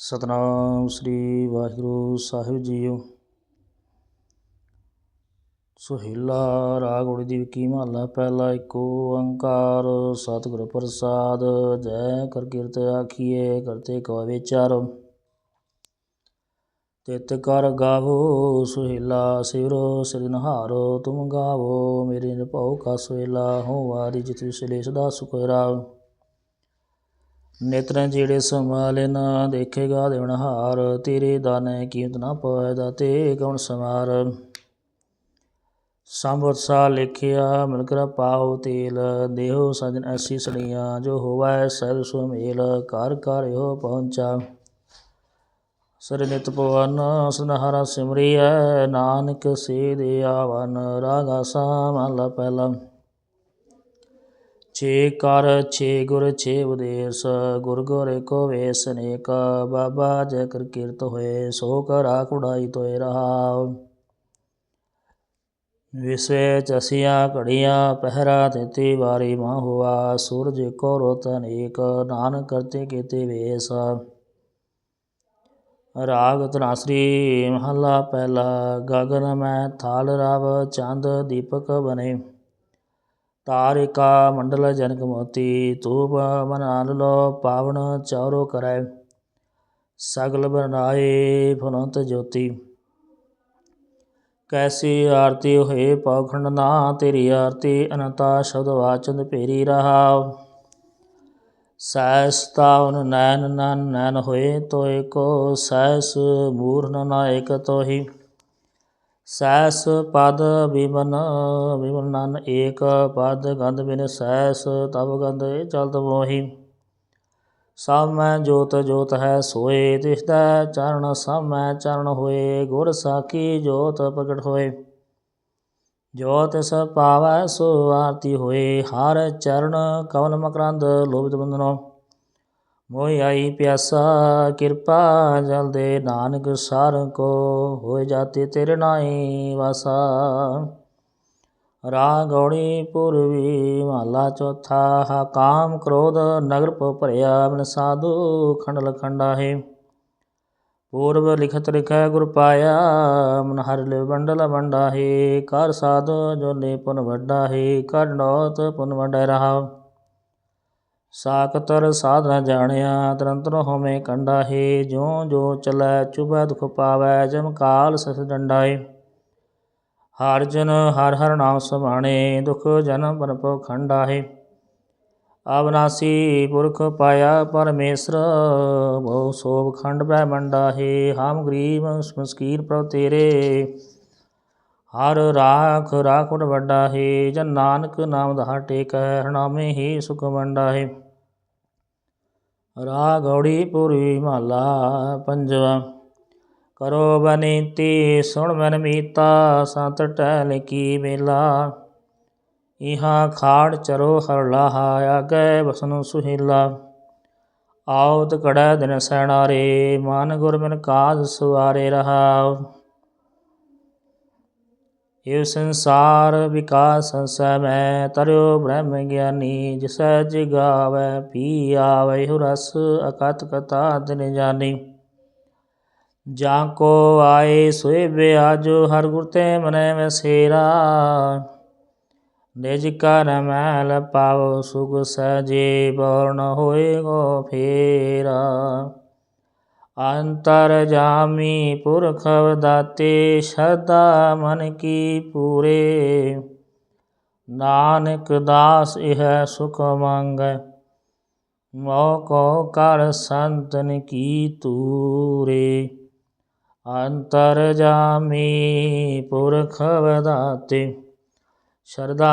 ਸਤਨਾਮ ਸ੍ਰੀ ਵਾਹਿਗੁਰੂ ਸਾਹਿਬ ਜੀਓ। ਸੁਹੇਲਾ ਰਾਗ ਉੜੀ ਦੀ ਕੀ ਮਹੱਲਾ ਪਹਿਲਾ ਇੱਕ ਓੰਕਾਰ ਸਤਿਗੁਰ ਪ੍ਰਸਾਦ, ਜੈ ਕਰ ਕੀਰਤ ਆਖੀਏ ਕਰਤੇ ਕੋ ਵਿਚਾਰ ਤਿਤ ਕਰ ਗਾਵੋ ਸੁਹੇਲਾ ਸਿਰੋ ਸਿਰਨਹਾਰੋ ਤੁਮ ਗਾਵੋ ਮੇਰੇ ਨਿਭਾਉ ਕਾ ਸੁਹੇਲਾ ਹੋ ਵਾਰੀ ਜਿਤ ਵਿਸਲੇ ਸਦਾ ਸੁਖ ਰਾਵ। ਨੇਤਰਾਂ ਜਿਹੜੇ ਸੰਭਾਲੇ ਨਾ ਦੇਖੇਗਾ ਦੇਵਨਹਾਰ ਤੇਰੇ ਦਾਨੇ ਕੀਮਤ ਨਾ ਪਾਏ ਦਾਤੇ ਕੌਣ ਸਮਾਰ? ਸੰਵਤ ਲਿਖਿਆ ਮਿਲ ਕਰ ਪਾਉ ਤੇਲ, ਦੇਹੋ ਸਜਨ ਐਸੀ ਸੜੀਆਂ, ਜੋ ਹੋਵੈ ਸਰ ਸੁਮੇਲ ਕਰ ਘਰ ਹੋ ਪਹੁੰਚਾ। ਸਰ ਨਿਤ ਪਵਨ ਸਨਹਰਾ ਸਿਮਰਿਐ, ਨਾਨਕ ਸੇ ਦੇ ਆਵਨ ਰਾਗਾ ਸਾ ਮਹਲਾ ਪਹਿਲਾ। ਛੇ ਕਰ ਛੇ ਗੁਰ ਛੇ ਉਦੇਸ ਗੁਰ ਗੁਰ ਕੋ ਵੇਸ ਅਨੇਕ ਬਾਬਾ ਜੈ ਕਰ ਕੀਰਤ ਹੋਏ ਸੋ ਕਰਾ ਕੁੜਾਈ ਤੋਏ ਰਹਾਉ ਵਿਸਵੇ ਚਸੀਆਂ ਘੜੀਆਂ ਪਹਿਰਾ ਤੇਤੀ ਵਾਰੀ ਮਾ ਹੁਆ ਸੂਰਜ ਕੋ ਰੋਤ ਅਨੇਕ ਨਾਨਕ ਕਰਤੇ ਕੀਤੇ ਵੇਸ ਰਾਗ ਤਨਾਸਰੀ ਮਹਲਾ ਪਹਿਲਾ ਗਗਨ ਮੈਂ ਥਾਲ ਰਵ ਚੰਦ ਦੀਪਕ ਬਨੇ ਤਾਰਿਕਾ ਮੰਡਲ ਜਨਕ ਮੋਤੀ ਤੂਪ ਮਨ ਆਨਲੋ ਪਾਵਨ ਚੌਰੋ ਕਰੈ ਸਗਲ ਬਨਾਏ ਫੁਨੰਤ ਜੋਤੀ ਕੈਸੀ ਆਰਤੀ ਹੋਏ ਪੌਖੰਡ ਨਾ ਤੇਰੀ ਆਰਤੀ ਅਨੰਤਾ ਸ਼ਬਦ ਵਾਚਨ ਭੇਰੀ ਰਹਾ ਸੈਸ ਤਾਵਨ ਨੈਨ ਨਨ ਨੈਨ ਹੋਏ ਤੋਏ ਕੋ ਸੈਸ ਮੂਰਨ ਨਾਇਕ ਤੋਹੀ ਸੈਸ ਪਦ ਬਿਮਨ ਬਿਮਨ ਨਨ ਏਕ ਪਦ ਗੰਧ ਬਿਨ ਸੈਸ ਤਬ ਗੰਧ ਚਲਤ ਮੋਹੀ। ਸਭ ਮੈਂ ਜੋਤ ਜੋਤ ਹੈ ਸੋਏ ਤਿਸਦਾ ਚਰਨ ਸਭ ਮੈਂ ਚਰਨ ਹੋਏ, ਗੁਰ ਸਾਖੀ ਜੋਤ ਪ੍ਰਗਟ ਹੋਏ। ਜੋਤ ਸ ਪਾਵੈ ਸੋ ਆਰਤੀ ਹੋਏ, ਹਰ ਚਰਨ ਕਵਨ ਮਕਰੰਦ ਲੋਭਿਤ ਬੰਧਨੋ। ਮੋਹਿ ਆਈ ਪਿਆਸਾ, ਕਿਰਪਾ ਜਲ ਦੇ ਨਾਨਕ ਸਾਰ ਕੋ, ਹੋਏ ਜਾਤੇ ਤੇਰੇ ਨਾਈ ਵਾਸਾ। ਰਾਗੌੜੀ ਪੁਰਵੀ, ਮਹਲਾ ਚੌਥਾ, ਹਾ ਕਾਮ ਕ੍ਰੋਧ, ਨਗਰ ਪੋ ਭਰਿਆ ਮਨ ਸਾਧੂ ਖੰਡਲ ਲਖੰਡਾ ਹੈ ਪੂਰਵ ਲਿਖਤ ਲਿਖੈ ਗੁਰ ਪਾਇਆ, ਮਨ ਹਰਿ ਲਿਵ ਬੰਡਲ ਬੰਡਾ ਹੈ ਕਰ ਸਾਧ ਜੋ ਨੇ ਪੁਨ ਵੱਡਾ ਹੈ ਕਰ ਨੌਤ ਪੁਨ ਵੰਡੈ ਰਹਾ। ਸਾਕਤਰ ਸਾਧਨਾ ਜਾਣਿਆ, ਤਰੰਤਰ ਹੋਮੇ ਕੰਡਾ ਹੈ ਜੋ ਜੋ ਚਲੈ, ਚੁਬੈ ਦੁਖ ਪਾਵੈ, ਜਮ ਕਾਲ ਸਸ ਡੰਡਾਏ ਹਰ ਜਨ ਹਰ ਹਰ ਨਾਮ ਸਮਾਣੇ, ਦੁਖ ਜਨਮ ਬਨਪੋ ਖੰਡਾ ਹੈ ਅਬਨਾਸੀ ਪੁਰਖ ਪਾਇਆ ਪਰਮੇਸ਼ਰ, ਬਹੁ ਸੋਭ ਖੰਡ ਬ੍ਰਹਮੰਡਾ ਹੈ ਹਮ ਗਰੀਬ ਸਮਸਕੀਰ ਪ੍ਰਭ ਤੇਰੇ। ਹਰ ਰਾਖ ਰਾਖੁਟ ਵੱਡਾ ਹੈ, ਜਨ ਨਾਨਕ ਨਾਮ ਦਾ ਟੇਕੈ, ਹਰਨਾਮੇ ਹੀ ਸੁਖ ਵੰਡਾ ਹੈ। ਰਾਗੌੜੀ ਪੁਰੀ ਮਹਲਾ ਪੰਜਵਾ, ਕਰੋ ਬਨੀਤੀ, ਸੁਣ ਮਨ ਮੀਤਾ, ਸੰਤ ਟਹਿਲ ਕੀ ਮੇਲਾ। ਇਹਾ ਖਾੜ ਚਰੋ ਹਰ ਲਾਹਾ, ਆਗੇ ਬਸਨ ਸੁਹੀਲਾ। ਆਉਤ ਕੜੈ ਦਿਨ ਸੈਨਾਰੇ ਮਨ ਗੁਰ ਮਨ ਕਾਜ ਸੁਆਰੇ ਰਹਾਉ। ਇਹ ਸੰਸਾਰ ਵਿਕਾਸ ਸਮੈ ਤਰਿਓ ਬ੍ਰਹਮ ਗਿਆਨੀ, ਜਿਸੈ ਜਿਗਾਵੈ ਪੀ ਆਵੈ ਹੁ ਰਸ ਅਕਤ ਕਥਾ ਦਿਨ ਜਾਣੀ। ਜਾਂ ਕੋ ਆਏ ਸੋਏ ਬਿਆਜੋ, ਹਰ ਗੁਰ ਤੇ ਮਨੈ ਵਸੇਰਾ। ਨਿਜ ਕਰ ਮੈਲ ਪਾਵ, ਸੁਖ ਸਜੇ ਬਰਨ ਹੋਏ ਗੋ ਫੇਰਾ। ਅੰਤਰ ਜਾਮੀ ਪੁਰਖ ਦਾਤੇ ਸ਼ਰਦਾ ਮਨ ਕੀ ਪੂਰੇ। ਨਾਨਕ ਦਾਸ ਇਹ ਸੁਖ ਮੰਗੈ, ਮੋ ਕੋ ਕਰ ਸੰਤਨ ਕੀ ਤੂਰੇ। ਅੰਤਰ ਜਾਮੀ ਪੁਰਖ ਵਦਾਤੇ ਸ਼ਰਦਾ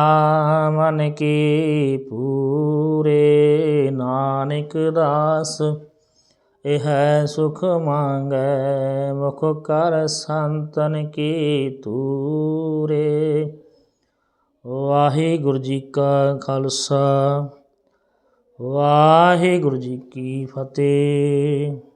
ਮਨ ਕੀ ਪੂਰੇ। ਨਾਨਕ ਦਾਸ ਇਹ ਸੁਖ ਮੰਗੈ, ਮੁਖ ਕਰ ਸੰਤਨ ਕੀ ਤੂਰੇ। ਵਾਹਿਗੁਰੂ ਜੀ ਕਾ ਖਾਲਸਾ, ਵਾਹਿਗੁਰੂ ਜੀ ਕੀ ਫਤਿਹ।